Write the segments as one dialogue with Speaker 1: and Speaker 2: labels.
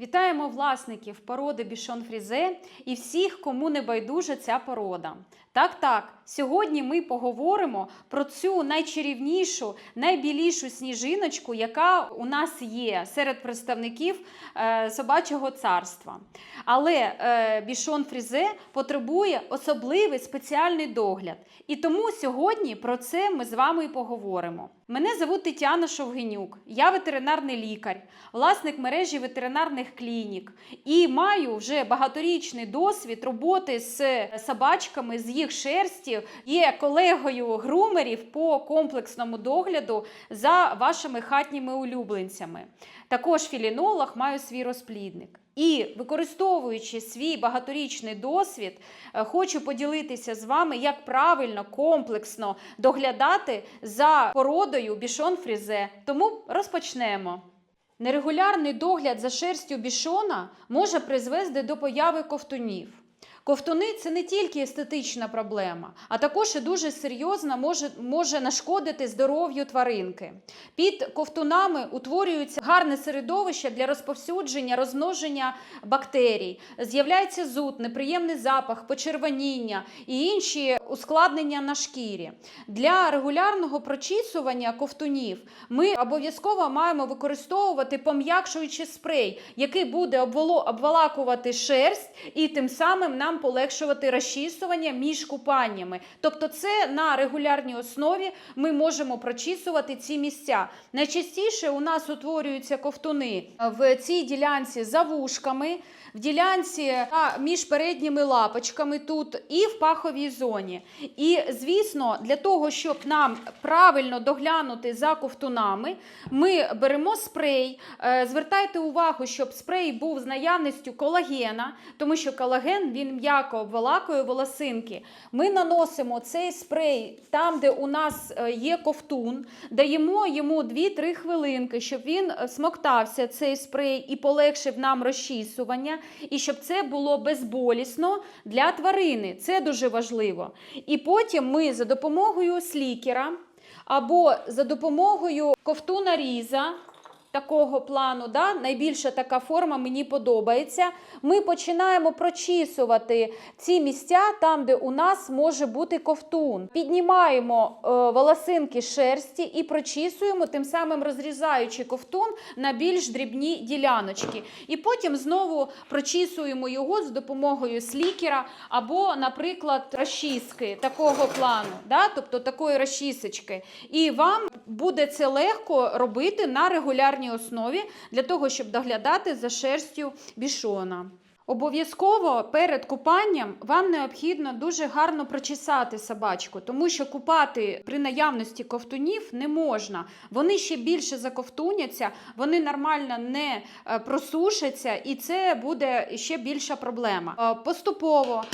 Speaker 1: Вітаємо власників породи Бішон Фрізе і всіх, кому не байдужа ця порода. Так, так, сьогодні ми поговоримо про цю найчарівнішу, найбілішу сніжиночку, яка у нас є серед представників е, собачого царства. Але е, бішон Фрізе потребує особливий спеціальний догляд. І тому сьогодні про це ми з вами і поговоримо. Мене звуть Тетяна Шовгенюк, я ветеринарний лікар, власник мережі ветеринарних клінік і маю вже багаторічний досвід роботи з собачками, з їх шерсті. Є колегою грумерів по комплексному догляду за вашими хатніми улюбленцями. Також філінолог маю свій розплідник. І використовуючи свій багаторічний досвід, е, хочу поділитися з вами, як правильно, комплексно доглядати за породою бішон фрізе. Тому розпочнемо. Нерегулярний догляд за шерстю бішона може призвести до появи ковтунів. Ковтуни це не тільки естетична проблема, а також і дуже серйозна може, може нашкодити здоров'ю тваринки. Під ковтунами утворюється гарне середовище для розповсюдження, розмноження бактерій. З'являється зуд, неприємний запах, почервоніння і інші ускладнення на шкірі. Для регулярного прочісування ковтунів ми обов'язково маємо використовувати пом'якшуючий спрей, який буде обволакувати шерсть і тим самим нам полегшувати розчісування між купаннями. Тобто, це на регулярній основі ми можемо прочісувати ці місця. Найчастіше у нас утворюються ковтуни в цій ділянці за вушками, в ділянці між передніми лапочками тут і в паховій зоні. І, звісно, для того, щоб нам правильно доглянути за ковтунами, ми беремо спрей. Е, Звертайте увагу, щоб спрей був з наявністю колагена, тому що колаген він м'яко обволакує волосинки. Ми наносимо цей спрей там, де у нас е, є ковтун, даємо йому 2-3 хвилинки, щоб він е, смоктався цей спрей і полегшив нам розчісування, і щоб це було безболісно для тварини. Це дуже важливо. І потім ми за допомогою слікера або за допомогою ковтуна різа. Такого плану, да? найбільша така форма мені подобається. Ми починаємо прочісувати ці місця там, де у нас може бути ковтун. Піднімаємо е, волосинки шерсті і прочісуємо, тим самим розрізаючи ковтун на більш дрібні діляночки. І потім знову прочісуємо його з допомогою слікера або, наприклад, розчіски такого плану, да? тобто такої розчісочки. І вам буде це легко робити на регулярній основі для того, щоб доглядати за шерстю бішона. Обов'язково перед купанням вам необхідно дуже гарно прочесати собачку, тому що купати при наявності ковтунів не можна. Вони ще більше заковтуняться, вони нормально не е, просушаться, і це буде ще більша проблема. Е, Поступово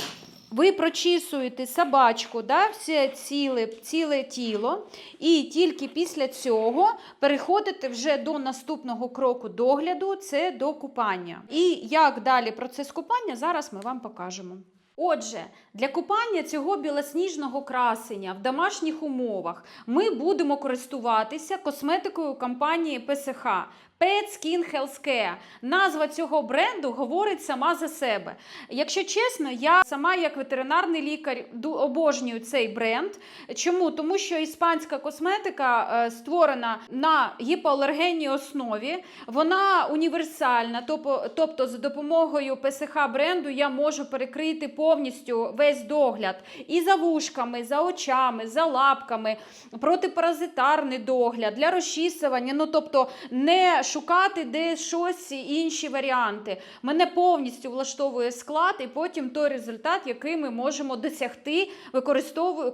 Speaker 1: ви прочісуєте собачку, да, все ціле, ціле тіло, і тільки після цього переходите вже до наступного кроку догляду це до купання. І як далі процес купання, зараз ми вам покажемо. Отже, для купання цього білосніжного красення в домашніх умовах ми будемо користуватися косметикою компанії ПСХ. Pet Skin Health Care. Назва цього бренду говорить сама за себе. Якщо чесно, я сама як ветеринарний лікар обожнюю цей бренд. Чому? Тому що іспанська косметика е, створена на гіпоалергенній основі, вона універсальна, тобто за допомогою ПСХ бренду я можу перекрити повністю весь догляд і за вушками, за очами, за лапками, протипаразитарний догляд для розчісування. Ну тобто не шукати десь щось інші варіанти. Мене повністю влаштовує склад, і потім той результат, який ми можемо досягти,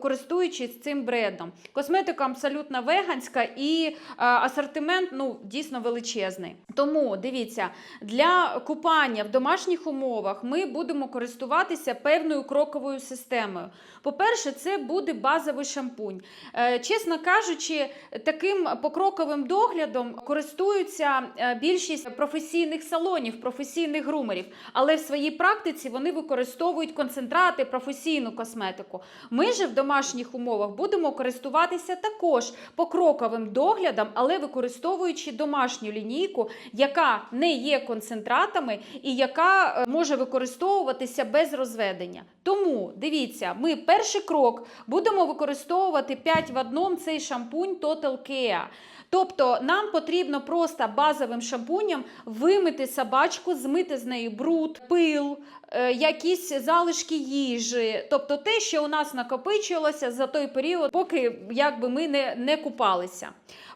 Speaker 1: користуючись цим брендом. Косметика абсолютно веганська і е, асортимент ну, дійсно величезний. Тому дивіться, для купання в домашніх умовах ми будемо користуватися певною кроковою системою. По-перше, це буде базовий шампунь. Е, Чесно кажучи, таким покроковим доглядом користуються користуються е, більшість професійних салонів, професійних грумерів, але в своїй практиці вони використовують концентрати, професійну косметику. Ми же в домашніх умовах будемо користуватися також покроковим доглядом, але використовуючи домашню лінійку, яка не є концентратами і яка е, може використовуватися без розведення. Тому дивіться, ми перший крок будемо використовувати 5 в одному цей шампунь Total Care. Тобто нам потрібно просто базовим шампунем вимити собачку, змити з неї бруд, пил, якісь залишки їжі, тобто те, що у нас накопичилося за той період, поки якби ми не, не купалися.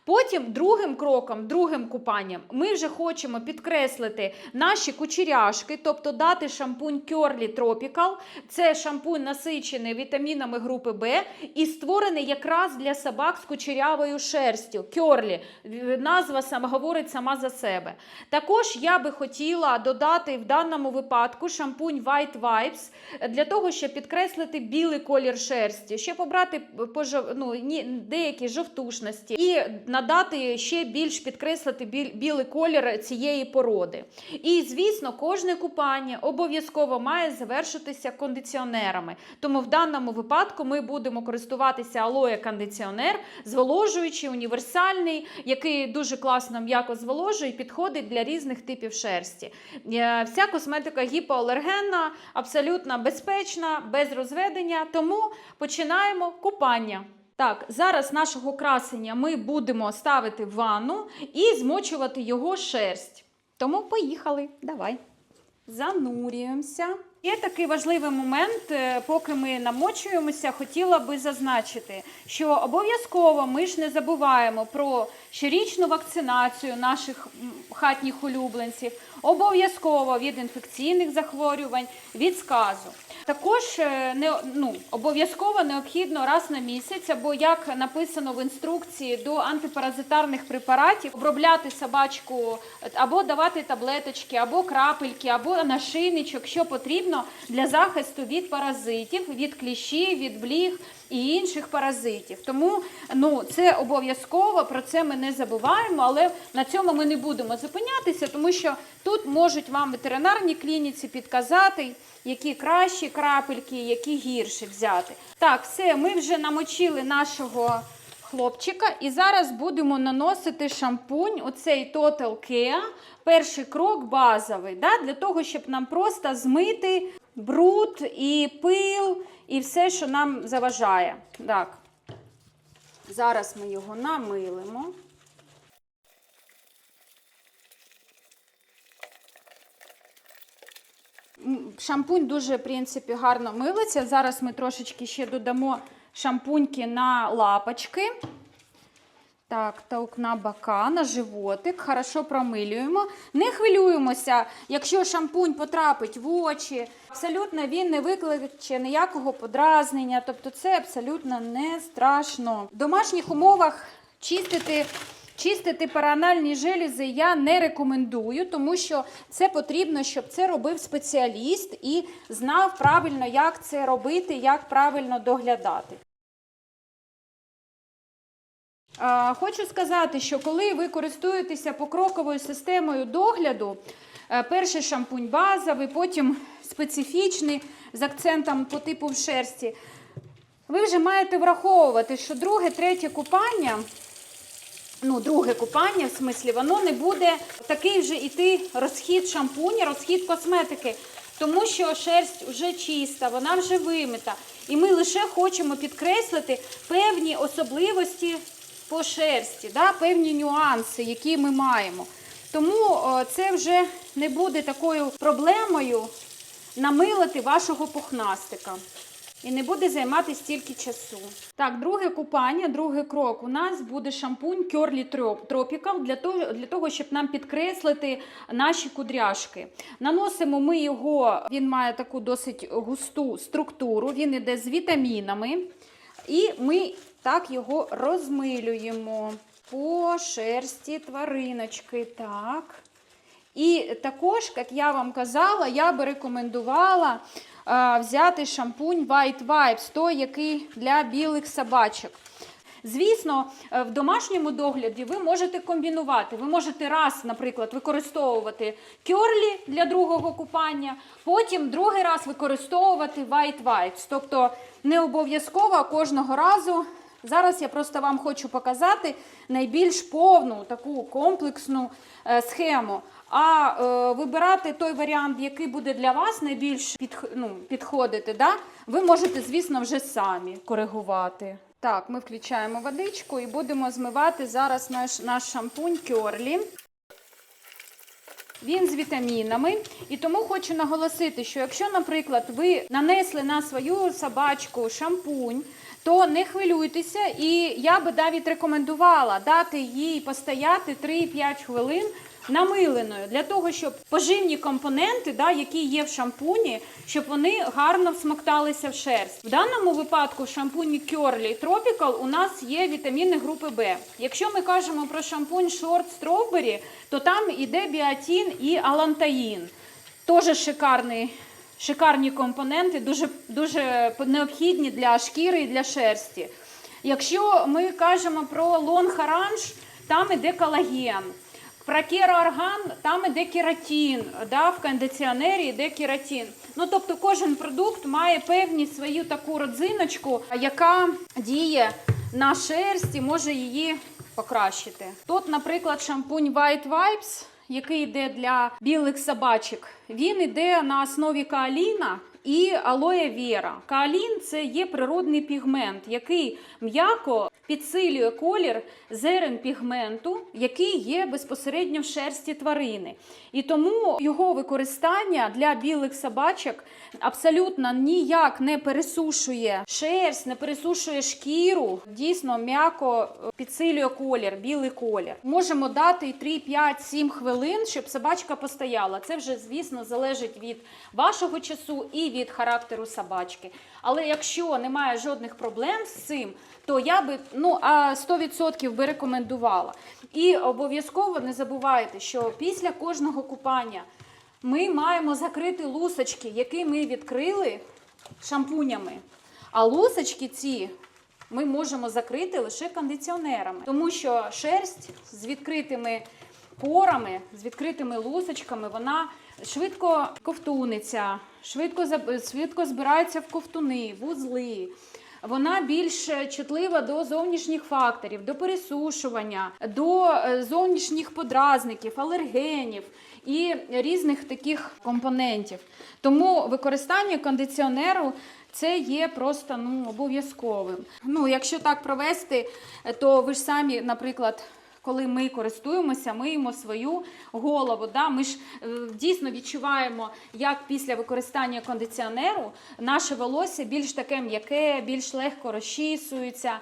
Speaker 1: Потім другим кроком, другим купанням, ми вже хочемо підкреслити наші кучеряшки, тобто дати шампунь Curly Tropical. Це шампунь насичений вітамінами групи Б і створений якраз для собак з кучерявою шерстю. Curly. Назва сама говорить сама за себе. Також я би хотіла додати в даному випадку шампунь White Vibes для того, щоб підкреслити білий колір шерсті, щоб обрати пожов- ну, деякі жовтушності і надати ще більш підкреслити білий колір цієї породи. І, звісно, кожне купання обов'язково має завершитися кондиціонерами. Тому в даному випадку ми будемо користуватися алоє кондиціонер, зволожуючий, універсальний, який дуже класно м'яко зволожує підходить для різних типів шерсті. Е, Вся косметика гіпоалергенна, абсолютно безпечна, без розведення. Тому починаємо купання. Так, зараз нашого красення ми будемо ставити в ванну і змочувати його шерсть. Тому поїхали. Давай. Занурюємося. Є такий важливий момент, е, поки ми намочуємося, хотіла би зазначити, що обов'язково ми ж не забуваємо про щорічну вакцинацію наших хатніх улюбленців, обов'язково від інфекційних захворювань, від сказу. Також е, не ну, обов'язково необхідно раз на місяць, або як написано в інструкції до антипаразитарних препаратів, обробляти собачку або давати таблеточки, або крапельки, або нашийничок, що потрібно для захисту від паразитів, від кліщів, від бліг і інших паразитів. Тому ну, це обов'язково, про це ми не забуваємо, але на цьому ми не будемо зупинятися, тому що тут можуть вам ветеринарні клініці підказати, які кращі крапельки, які гірші взяти. Так, все, ми вже намочили нашого хлопчика і зараз будемо наносити шампунь, оцей Total Care. Перший крок базовий, да, для того, щоб нам просто змити бруд і пил, і все, що нам заважає. Так. Зараз ми його намилимо. Шампунь дуже, в принципі, гарно милиться. Зараз ми трошечки ще додамо шампуньки на лапочки. Так, так, на бока, на животик. Хорошо промилюємо. Не хвилюємося, якщо шампунь потрапить в очі. Абсолютно він не викличе ніякого подразнення. Тобто це абсолютно не страшно. В домашніх умовах чистити. Чистити паранальні желізи я не рекомендую, тому що це потрібно, щоб це робив спеціаліст і знав правильно, як це робити, як правильно доглядати. Хочу сказати, що коли ви користуєтеся покроковою системою догляду, е, перший шампунь базовий, потім специфічний з акцентом по типу в шерсті, ви вже маєте враховувати, що друге, третє купання, ну, друге купання, в смислі, воно не буде такий вже іти розхід шампуня, розхід косметики, тому що шерсть вже чиста, вона вже вимита. І ми лише хочемо підкреслити певні особливості по шерсті, да, певні нюанси, які ми маємо. Тому це вже не буде такою проблемою намилити вашого пухнастика. І не буде займати стільки часу. Так, друге купання, другий крок. У нас буде шампунь Curly Tropical для того, для того, щоб нам підкреслити наші кудряшки. Наносимо ми його, він має таку досить густу структуру, він іде з вітамінами. І ми так його розмилюємо по шерсті твариночки. Так. І також, як я вам казала, я би рекомендувала е, взяти шампунь White Vibes, той, який для білих собачок. Звісно, е, в домашньому догляді ви можете комбінувати. Ви можете раз, наприклад, використовувати кьорлі для другого купання, потім другий раз використовувати white wipes. Тобто не обов'язково кожного разу. Зараз я просто вам хочу показати найбільш повну таку комплексну е, схему. А е, вибирати той варіант, який буде для вас найбільш підх... ну, підходити, да? ви можете, звісно, вже самі коригувати. Так, ми включаємо водичку і будемо змивати зараз наш, наш шампунь Кьорлі. Він з вітамінами, і тому хочу наголосити, що якщо, наприклад, ви нанесли на свою собачку шампунь, то не хвилюйтеся, і я би навіть рекомендувала дати їй постояти 3-5 хвилин намиленою для того, щоб поживні компоненти, да, які є в шампуні, щоб вони гарно всмокталися в шерсть. В даному випадку в шампуні Curly Tropical у нас є вітаміни групи Б. Якщо ми кажемо про шампунь Short Strawberry, то там іде біотін і алантаїн. Теж шикарний. Шикарні компоненти, дуже, дуже необхідні для шкіри і для шерсті. Якщо ми кажемо про лонг оранж, там іде колаген. Про кероорган там іде кератин, да, в кондиціонері йде кератин. Ну, тобто кожен продукт має певні свою таку родзиночку, яка діє на шерсть і може її покращити. Тут, наприклад, шампунь White Vibes, який йде для білих собачок, він йде на основі кааліна і алоє вера. Каалін це є природний пігмент, який м'яко підсилює колір зерен пігменту, який є безпосередньо в шерсті тварини. І тому його використання для білих собачок абсолютно ніяк не пересушує шерсть, не пересушує шкіру. Дійсно, м'яко е, підсилює колір, білий колір. Можемо дати 3, 5, 7 хвилин, щоб собачка постояла. Це вже, звісно, залежить від вашого часу і від характеру собачки. Але якщо немає жодних проблем з цим, то я би ну а 100% би рекомендувала. І обов'язково не забувайте, що після кожного купання ми маємо закрити лусочки, які ми відкрили шампунями. А лусочки ці ми можемо закрити лише кондиціонерами, тому що шерсть з відкритими порами, з відкритими лусочками, вона швидко ковтуниться, швидко, швидко збирається в ковтуни, вузли. Вона більш чутлива до зовнішніх факторів, до пересушування, до е, зовнішніх подразників, алергенів і різних таких компонентів. Тому використання кондиціонеру це є просто ну, обов'язковим. Ну, якщо так провести, е, то ви ж самі, наприклад, коли ми користуємося, миємо свою голову. Да? Ми ж е, дійсно відчуваємо, як після використання кондиціонеру наше волосся більш таке м'яке, більш легко розчісується,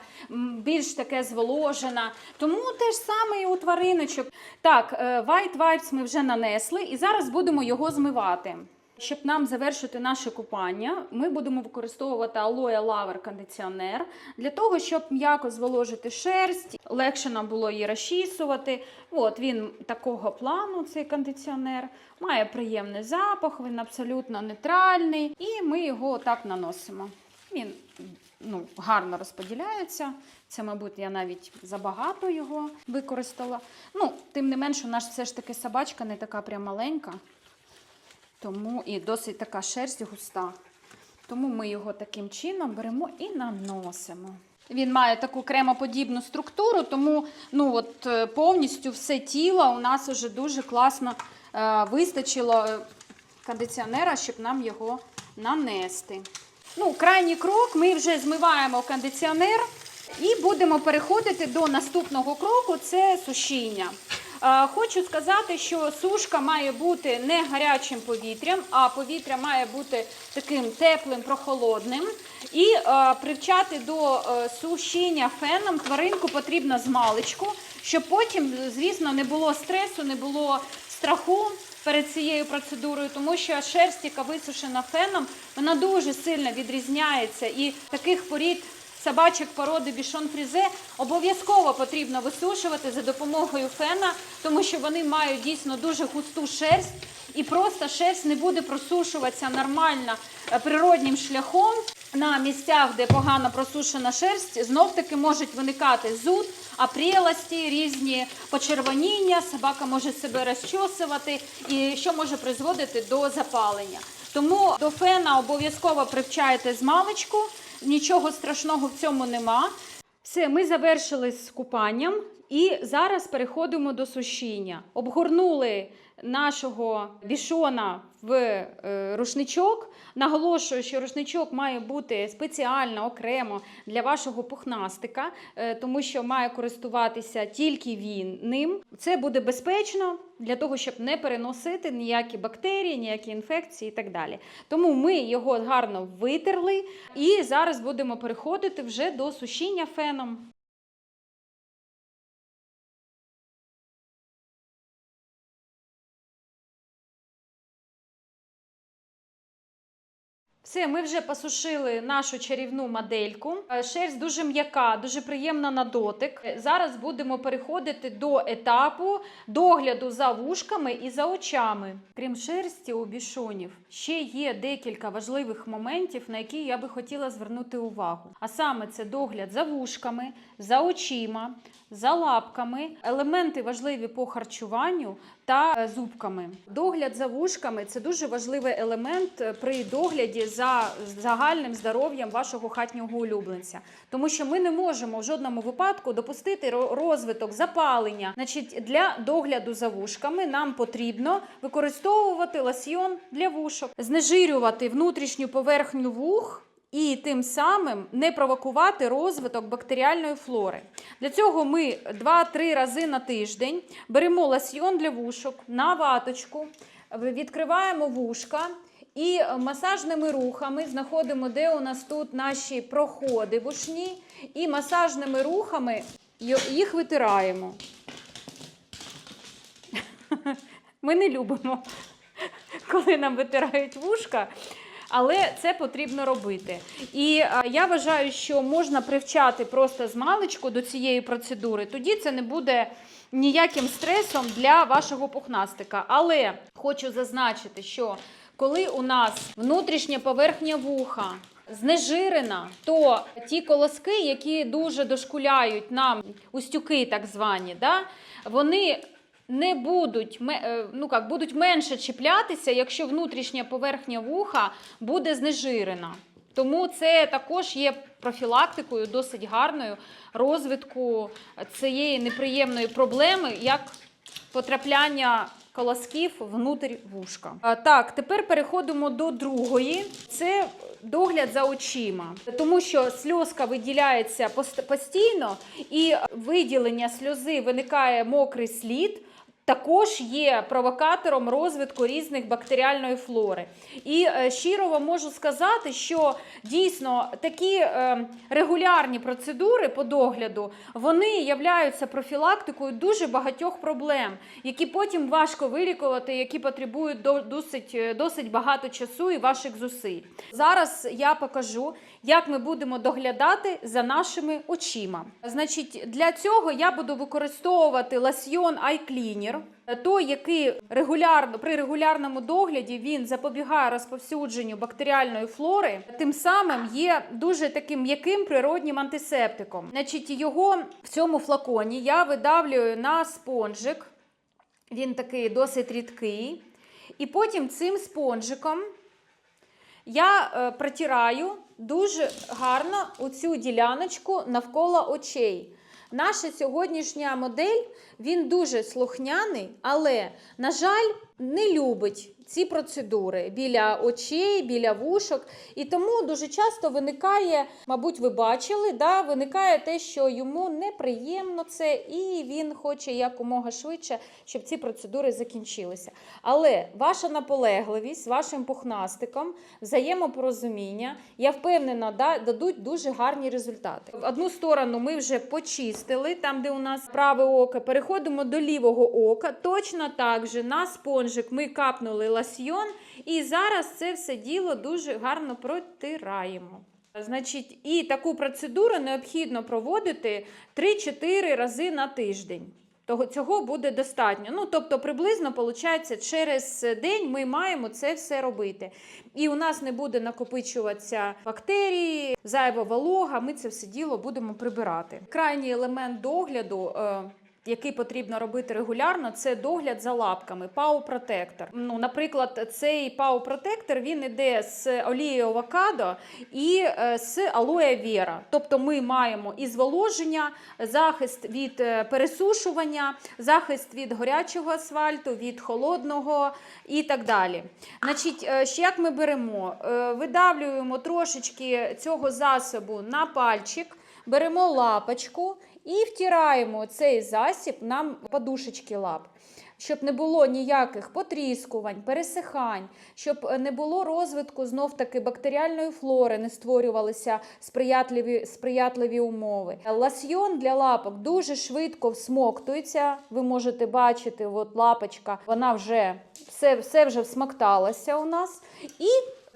Speaker 1: більш таке зволожене. Тому те ж саме і у твариночок. Так, е, White Wipes ми вже нанесли і зараз будемо його змивати. Щоб нам завершити наше купання, ми будемо використовувати Aloe Lover кондиціонер для того, щоб м'яко зволожити шерсть, легше нам було її розчісувати. От він такого плану, цей кондиціонер, має приємний запах, він абсолютно нейтральний, і ми його так наносимо. Він ну, гарно розподіляється. Це, мабуть, я навіть забагато його використала. Ну, тим не менше, у нас все ж таки собачка не така прям маленька. Тому і досить така шерсть густа. Тому ми його таким чином беремо і наносимо. Він має таку кремоподібну структуру, тому ну, от, е, повністю все тіло у нас вже дуже класно е, вистачило е, кондиціонера, щоб нам його нанести. Ну, крайній крок ми вже змиваємо кондиціонер і будемо переходити до наступного кроку це сушіння. Хочу сказати, що сушка має бути не гарячим повітрям, а повітря має бути таким теплим, прохолодним. І привчати до е, сушіння феном тваринку потрібно з маличку, щоб потім, звісно, не було стресу, не було страху перед цією процедурою, тому що шерсть, яка висушена феном, вона дуже сильно відрізняється. І таких порід собачок породи бішон фрізе обов'язково потрібно висушувати за допомогою фена, тому що вони мають дійсно дуже густу шерсть. і просто шерсть не буде просушуватися нормально е, природнім шляхом. На місцях, де погано просушена шерсть, знов таки можуть виникати зуд, апрілості, різні почервоніння, собака може себе розчосувати, і що може призводити до запалення. Тому до фена обов'язково привчаєте з маличку, нічого страшного в цьому нема. Все, ми завершили з купанням і зараз переходимо до сушіння. Обгорнули нашого бішона в е, рушничок. Наголошую, що рушничок має бути спеціально окремо для вашого пухнастика, е, тому що має користуватися тільки він ним. Це буде безпечно для того, щоб не переносити ніякі бактерії, ніякі інфекції і так далі. Тому ми його гарно витерли і зараз будемо переходити вже до сушіння феном. Все, ми вже посушили нашу чарівну модельку. Е, Шерсть дуже м'яка, дуже приємна на дотик. Е, Зараз будемо переходити до етапу догляду за вушками і за очами. Крім шерсті у бішонів, ще є декілька важливих моментів, на які я би хотіла звернути увагу. А саме це догляд за вушками, за очима, за лапками, елементи важливі по харчуванню та е, зубками. Догляд за вушками це дуже важливий елемент е, при догляді за загальним здоров'ям вашого хатнього улюбленця, тому що ми не можемо в жодному випадку допустити розвиток запалення. Значить, для догляду за вушками нам потрібно використовувати лосьйон для вушок, знежирювати внутрішню поверхню вух. І тим самим не провокувати розвиток бактеріальної флори. Для цього ми 2-3 рази на тиждень беремо лосьйон для вушок на ваточку, відкриваємо вушка і масажними рухами знаходимо, де у нас тут наші проходи вушні, і масажними рухами їх витираємо. Ми не любимо, коли нам витирають вушка. Але це потрібно робити. І я вважаю, що можна привчати просто з маличку до цієї процедури. Тоді це не буде ніяким стресом для вашого пухнастика. Але хочу зазначити, що коли у нас внутрішня поверхня вуха знежирена, то ті колоски, які дуже дошкуляють нам, устюки так звані, да, вони не будуть, е, ну як, будуть менше чіплятися, якщо внутрішня поверхня вуха буде знежирена. Тому це також є профілактикою досить гарною розвитку цієї неприємної проблеми, як потрапляння колосків внутрь вушка. Так, тепер переходимо до другої. Це догляд за очима, тому що сльозка виділяється пост- постійно, і виділення сльози виникає мокрий слід. Також є провокатором розвитку різних бактеріальної флори. І е, щиро вам можу сказати, що дійсно такі е, регулярні процедури по догляду вони являються профілактикою дуже багатьох проблем, які потім важко вилікувати, які потребують досить, е, досить багато часу і ваших зусиль. Зараз я покажу, як ми будемо доглядати за нашими очима. Значить, для цього я буду використовувати лосьйон Eye той, який регулярно при регулярному догляді він запобігає розповсюдженню бактеріальної флори, тим самим є дуже таким м'яким природнім антисептиком. Значить, його в цьому флаконі я видавлюю на спонжик. Він такий досить рідкий. І потім цим спонжиком я е, протираю дуже гарно оцю діляночку навколо очей. Наша сьогоднішня модель він дуже слухняний, але, на жаль, не любить ці процедури біля очей, біля вушок. І тому дуже часто виникає, мабуть, ви бачили, да, виникає те, що йому неприємно це, і він хоче якомога швидше, щоб ці процедури закінчилися. Але ваша наполегливість вашим пухнастиком, взаємопорозуміння, я впевнена, да, дадуть дуже гарні результати. В одну сторону ми вже почистили, там, де у нас праве око, переходимо до лівого ока. Точно так же на спонжик ми капнули ласьйон, і зараз це все діло дуже гарно протираємо. Значить, і таку процедуру необхідно проводити 3-4 рази на тиждень. Того цього буде достатньо. Ну, тобто, приблизно, виходить, через день ми маємо це все робити. І у нас не буде накопичуватися бактерії, зайва волога. Ми це все діло будемо прибирати. Крайній елемент догляду. Який потрібно робити регулярно, це догляд за лапками, пау-протектор. Ну, наприклад, цей пау-протектор він іде з олією авокадо і е, з алоє вера. Тобто ми маємо і зволоження, захист від е, пересушування, захист від гарячого асфальту, від холодного і так далі. Значить, е, як ми беремо? Видавлюємо трошечки цього засобу на пальчик, беремо лапочку і втираємо цей засіб на подушечки лап. Щоб не було ніяких потріскувань, пересихань, щоб не було розвитку знов таки бактеріальної флори, не створювалися сприятливі, сприятливі умови. Ласьйон для лапок дуже швидко всмоктується. Ви можете бачити, от лапочка, вона вже все, все вже всмокталася у нас. І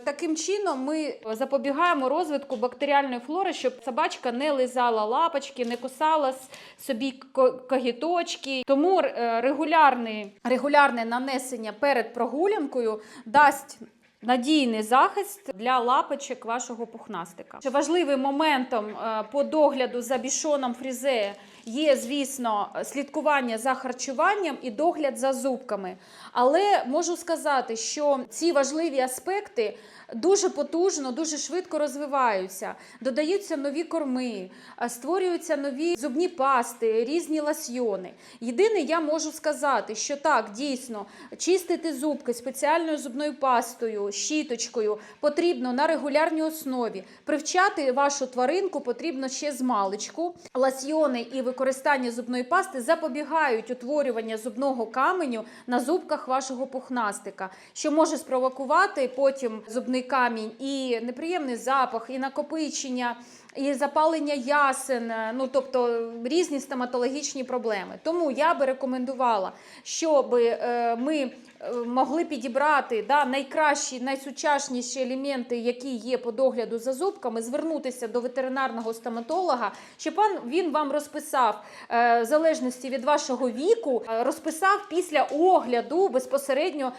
Speaker 1: Таким чином ми запобігаємо розвитку бактеріальної флори, щоб собачка не лизала лапочки, не кусала собі ко- когіточки. Тому е, регулярне, регулярне нанесення перед прогулянкою дасть. Надійний захист для лапочок вашого пухнастика. Важливим моментом е, по догляду за бішоном фрізе є, звісно, слідкування за харчуванням і догляд за зубками. Але можу сказати, що ці важливі аспекти дуже потужно, дуже швидко розвиваються. Додаються нові корми, створюються нові зубні пасти, різні ласьйони. Єдине, я можу сказати, що так, дійсно, чистити зубки спеціальною зубною пастою, щіточкою потрібно на регулярній основі. Привчати вашу тваринку потрібно ще з маличку. Ласьйони і використання зубної пасти запобігають утворювання зубного каменю на зубках вашого пухнастика, що може спровокувати потім зубний камінь і неприємний запах, і накопичення. І запалення ясен, е, ну тобто різні стоматологічні проблеми. Тому я би рекомендувала, щоб е, ми е, могли підібрати да, найкращі, найсучасніші елементи, які є по догляду за зубками, звернутися до ветеринарного стоматолога, щоб він, вам розписав в залежності від вашого віку, розписав після огляду безпосередньо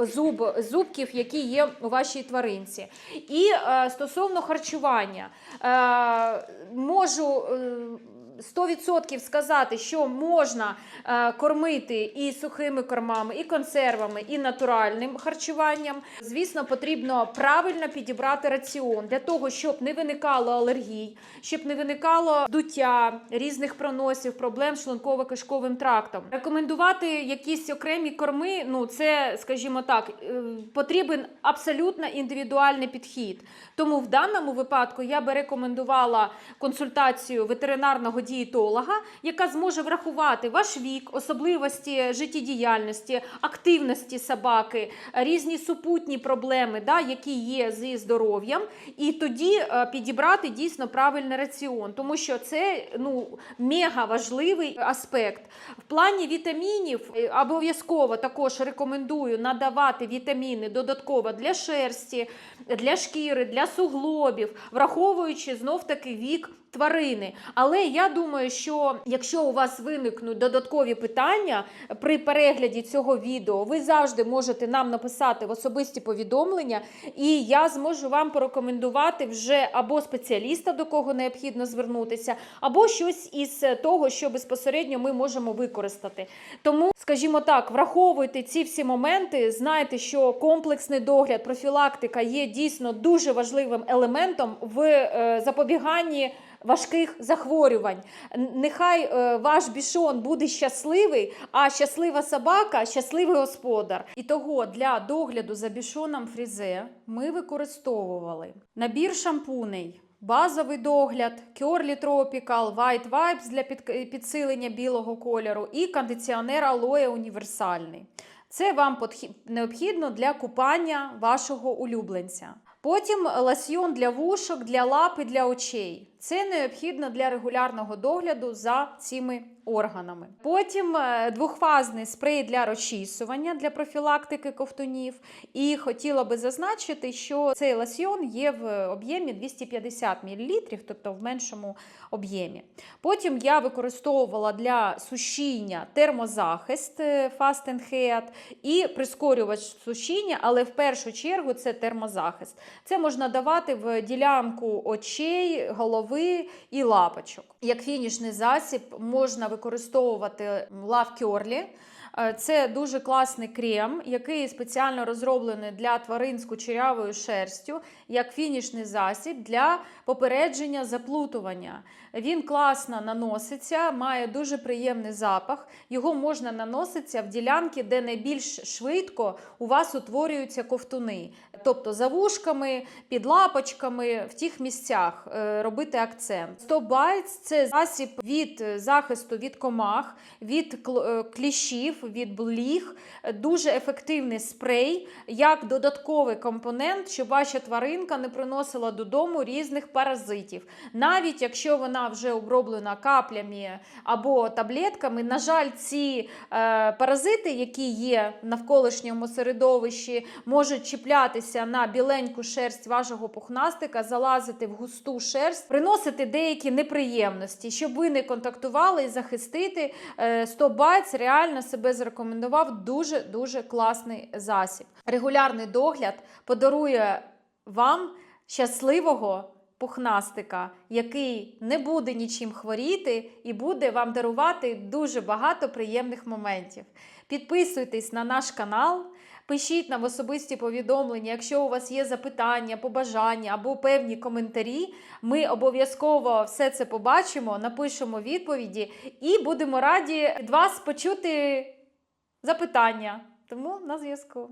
Speaker 1: зуб, зубків, які є у вашій тваринці. І стосовно харчування, можу. Е, 100% сказати, що можна е, кормити і сухими кормами, і консервами, і натуральним харчуванням. Звісно, потрібно правильно підібрати раціон для того, щоб не виникало алергій, щоб не виникало дуття, різних проносів, проблем з шлунково-кишковим трактом. Рекомендувати якісь окремі корми, ну це, скажімо так, е, потрібен абсолютно індивідуальний підхід. Тому в даному випадку я би рекомендувала консультацію ветеринарного дієтолога, яка зможе врахувати ваш вік, особливості життєдіяльності, активності собаки, різні супутні проблеми, да, які є зі здоров'ям, і тоді е, підібрати дійсно правильний раціон, тому що це ну мега важливий аспект. В плані вітамінів е, обов'язково також рекомендую надавати вітаміни додатково для шерсті, для шкіри, для суглобів, враховуючи знов таки вік тварини. Але я думаю, що якщо у вас виникнуть додаткові питання при перегляді цього відео, ви завжди можете нам написати в особисті повідомлення, і я зможу вам порекомендувати вже або спеціаліста, до кого необхідно звернутися, або щось із того, що безпосередньо ми можемо використати. Тому, скажімо так, враховуйте ці всі моменти. Знайте, що комплексний догляд, профілактика є дійсно дуже важливим елементом в е, запобіганні. Важких захворювань. Нехай е, ваш бішон буде щасливий, а щаслива собака щасливий господар. І того для догляду за бішоном фрізе ми використовували набір шампуней. Базовий догляд, Curly Tropical, White Vibes для підсилення білого кольору і кондиціонер алоє універсальний. Це вам необхідно для купання вашого улюбленця. Потім ласьйон для вушок, для лап і для очей. Це необхідно для регулярного догляду за цими органами. Потім е, двохфазний спрей для розчісування для профілактики ковтунів. І хотіла би зазначити, що цей лосьйон є в об'ємі 250 мл, тобто в меншому об'ємі. Потім я використовувала для сушіння термозахист е, Fast Head і прискорювач сушіння, але в першу чергу це термозахист. Це можна давати в ділянку очей, голови і лапочок. Як фінішний засіб можна використовувати лавки Curly. Е, Це дуже класний крем, який спеціально розроблений для тварин з кучерявою шерстю, як фінішний засіб для попередження заплутування. Він класно наноситься, має дуже приємний запах. Його можна наноситися в ділянки, де найбільш швидко у вас утворюються ковтуни. Тобто за вушками, під лапочками, в тих місцях е, робити акцент. Stop Bites – це засіб від захисту від комах, від е, кліщів, від бліг. Е, Дуже ефективний спрей, як додатковий компонент, щоб ваша тваринка не приносила додому різних паразитів. Навіть якщо вона вже оброблена каплями або таблетками, на жаль, ці е, паразити, які є в навколишньому середовищі, можуть чіплятися на біленьку шерсть вашого пухнастика, залазити в густу шерсть, приносити деякі неприємності, щоб ви не контактували і захистити. е, Stop Bites реально себе зарекомендував дуже дуже класний засіб. Регулярний догляд подарує вам щасливого пухнастика, який не буде нічим хворіти і буде вам дарувати дуже багато приємних моментів. Підписуйтесь на наш канал. Пишіть нам особисті повідомлення, якщо у вас є запитання, побажання або певні коментарі. Ми обов'язково все це побачимо, напишемо відповіді і будемо раді від вас почути запитання. Тому на зв'язку.